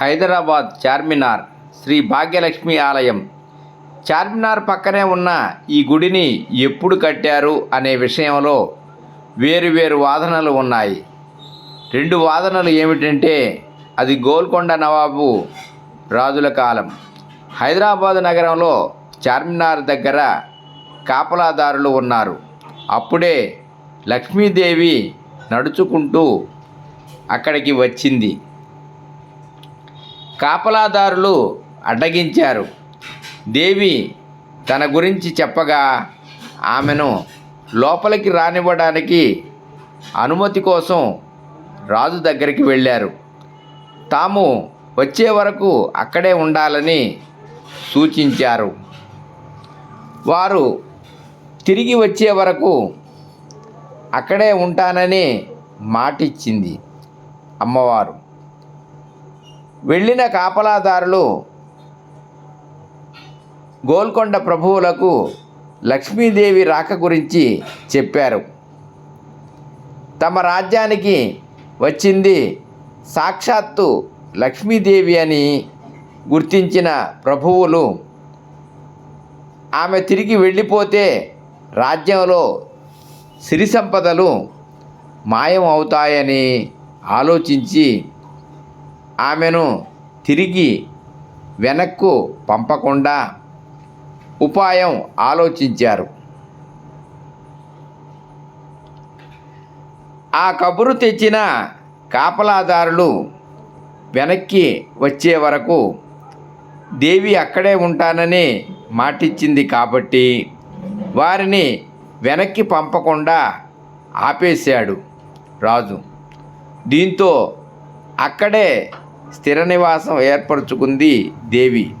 హైదరాబాద్ చార్మినార్ శ్రీ భాగ్యలక్ష్మి ఆలయం. చార్మినార్ పక్కనే ఉన్న ఈ గుడిని ఎప్పుడు కట్టారు అనే విషయంలో వేరువేరు వాదనలు ఉన్నాయి. రెండు వాదనలు ఏమిటంటే అది గోల్కొండ నవాబు రాజుల కాలం. హైదరాబాదు నగరంలో చార్మినార్ దగ్గర కాపలాదారులు ఉన్నారు. అప్పుడే లక్ష్మీదేవి నడుచుకుంటూ అక్కడికి వచ్చింది. కాపలాదారులు అడ్డగించారు. దేవి తన గురించి చెప్పగా ఆమెను లోపలికి రానివ్వడానికి అనుమతి కోసం రాజు దగ్గరికి వెళ్ళారు. తాము వచ్చే వరకు అక్కడే ఉండాలని సూచించారు. వారు తిరిగి వచ్చే వరకు అక్కడే ఉంటానని మాటిచ్చింది అమ్మవారు. వెళ్ళిన కాపలాదారులు గోల్కొండ ప్రభువులకు లక్ష్మీదేవి రాక గురించి చెప్పారు. తమ రాజ్యానికి వచ్చింది సాక్షాత్తు లక్ష్మీదేవి అని గుర్తించిన ప్రభువులు. ఆమె తిరిగి వెళ్ళిపోతే రాజ్యంలో సిరి సంపదలు మాయం అవుతాయని ఆలోచించి ఆమెను తిరిగి వెనక్కు పంపకుండా ఉపాయం ఆలోచించారు. ఆ కబురు తెచ్చిన కాపలాదారులు వెనక్కి వచ్చే వరకు దేవి అక్కడే ఉంటానని మాటిచ్చింది కాబట్టి వారిని వెనక్కి పంపకుండా ఆపేశాడు రాజు. దీంతో అక్కడే స్థిర నివాసం ఏర్పరచుకుంది దేవి.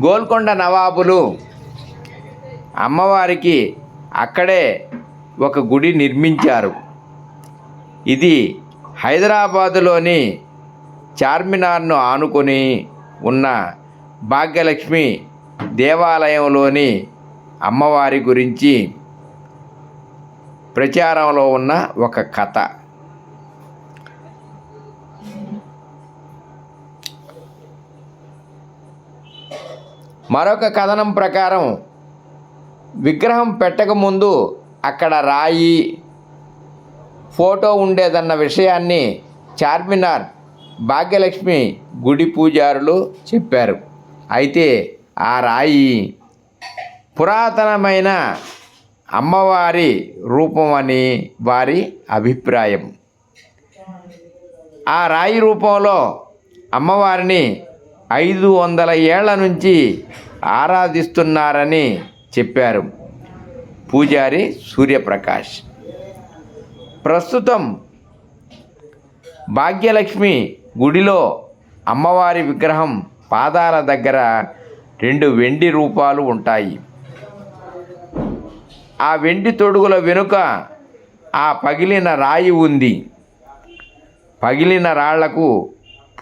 గోల్కొండ నవాబులు అమ్మవారికి అక్కడే ఒక గుడి నిర్మించారు. ఇది హైదరాబాదులోని చార్మినార్ను ఆనుకొని ఉన్న భాగ్యలక్ష్మి దేవాలయంలోని అమ్మవారి గురించి ప్రచారంలో ఉన్న ఒక కథ. మరొక కథనం ప్రకారం విగ్రహం పెట్టకముందు అక్కడ రాయి ఫోటో ఉండేదన్న విషయాన్ని చార్మినార్ భాగ్యలక్ష్మి గుడి పూజారులు చెప్పారు. అయితే ఆ రాయి పురాతనమైన అమ్మవారి రూపం అని వారి అభిప్రాయం. ఆ రాయి రూపంలో అమ్మవారిని ఐదు వందల ఏళ్ళ నుంచి ఆరాధిస్తున్నారని చెప్పారు పూజారి సూర్యప్రకాష్. ప్రస్తుతం భాగ్యలక్ష్మి గుడిలో అమ్మవారి విగ్రహం పాదాల దగ్గర రెండు వెండి రూపాలు ఉంటాయి. ఆ వెండి తొడుగుల వెనుక ఆ పగిలిన రాయి ఉంది. పగిలిన రాళ్ళకు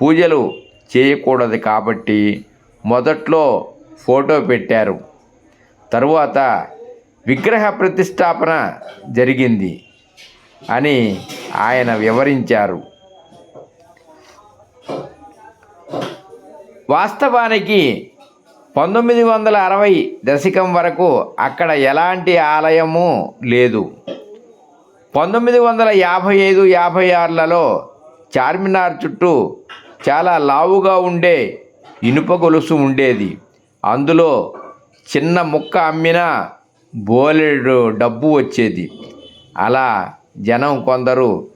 పూజలు చేయకూడదు కాబట్టి మొదట్లో ఫోటో పెట్టారు. తరువాత విగ్రహ ప్రతిష్టాపన జరిగింది అని ఆయన వివరించారు. వాస్తవానికి పంతొమ్మిది వందల అరవై దశకం వరకు అక్కడ ఎలాంటి ఆలయము లేదు. పంతొమ్మిది వందల యాభై ఐదు యాభై ఆరులలో చార్మినార్ చుట్టూ చాలా లావుగా ఉండే ఇనుప గొలుసు ఉండేది. అందులో చిన్న ముక్క అమ్మినా బోలెడు డబ్బు వచ్చేది. అలా జనం కొందరు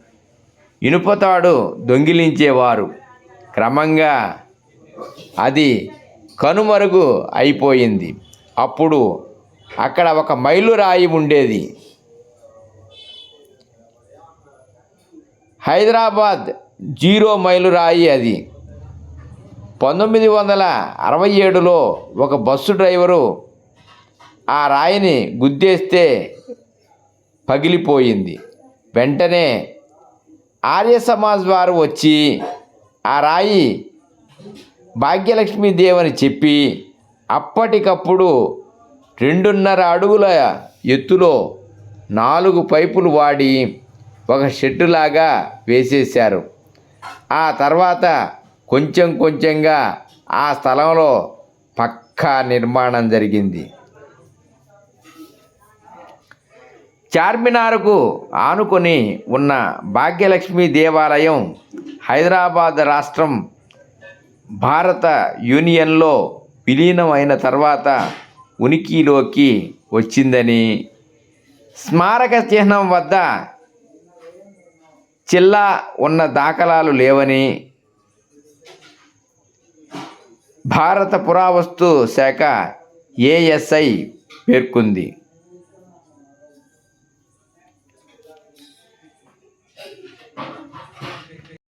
ఇనుపతాడు దొంగిలించేవారు. క్రమంగా అది కనుమరుగు అయిపోయింది. అప్పుడు అక్కడ ఒక మైలురాయి ఉండేది. హైదరాబాద్ జీరో మైలు రాయి అది. పంతొమ్మిది వందల అరవై ఏడులో ఒక బస్సు డ్రైవరు ఆ రాయిని గుద్దేస్తే పగిలిపోయింది. వెంటనే ఆర్య సమాజ్ వారు వచ్చి ఆ రాయి భాగ్యలక్ష్మి దేవని చెప్పి అప్పటికప్పుడు రెండున్నర అడుగుల ఎత్తులో నాలుగు పైపులు వాడి ఒక షెడ్డులాగా వేసేశారు. ఆ తర్వాత కొంచెం కొంచెంగా ఆ స్థలంలో పక్కా నిర్మాణం జరిగింది. చార్మినార్కు ఆనుకొని ఉన్న భాగ్యలక్ష్మి దేవాలయం హైదరాబాద్ రాష్ట్రం భారత యూనియన్లో విలీనమైన తర్వాత ఉనికిలోకి వచ్చిందని స్మారక చిహ్నం వద్ద చిల్లా ఉన్న దాఖలాలు లేవని భారత పురావస్తు శాఖ ఏఎస్ఐ పేర్కొంది.